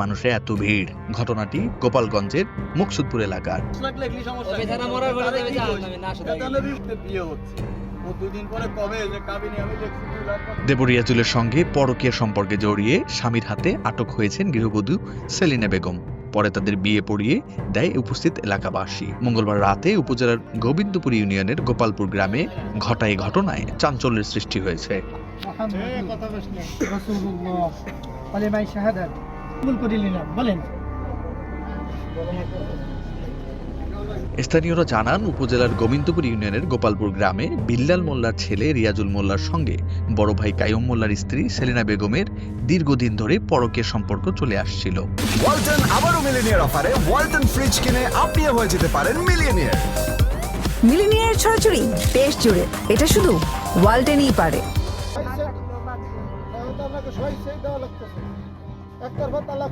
মানুষে এত ভিড়। ঘটনাটি গোপালগঞ্জের মুকসুদপুর এলাকার। লাগলে কি সমস্যা? তবে যারা মরার পরে তাহলে তবে কি জাহান্নামে করছে? না শুধু তাহলে বিয়ে- বিয়ে হচ্ছে। ও দুদিন পরে কবে যে কাবিনী আমি দেখছি দুই লাখ টাকা- দেবরিয়াজুলের সঙ্গে পরকীয়া সম্পর্কে জড়িয়ে স্বামীর হাতে আটক হয়েছেন গৃহবধূ সেলিনা বেগম। পরে তাদের বিয়ে পড়িয়ে দেয় উপস্থিত এলাকাবাসী। মঙ্গলবার রাতে উপজেলার গোবিন্দপুর ইউনিয়নের গোপালপুর গ্রামে ঘটায় ঘটনায় চাঞ্চল্যের সৃষ্টি হয়েছে। কবুল করে নিলাম বলেন স্থানীয়রা জানান উপজেলার গোবিন্দপুর ইউনিয়নের গোপালপুর গ্রামে বিল্লাল মোল্লার ছেলে রিয়াজুল মোল্লার সঙ্গে বড় ভাই কায়ুম মোল্লার স্ত্রী সেলিনা বেগমের দীর্ঘদিন ধরে পরকের সম্পর্ক চলে আসছিল ওয়ালটন আবারও মিলিনিয়ার অফারে ওয়ালটন ফ্রিজ কিনে আপনিও হয়ে যেতে পারেন মিলিয়নিয়ার মিলিনিয়ার ছড়াছড়ি দেশ জুড়ে এটা শুধু ওয়ালটেনই পারে একতরফা তালাক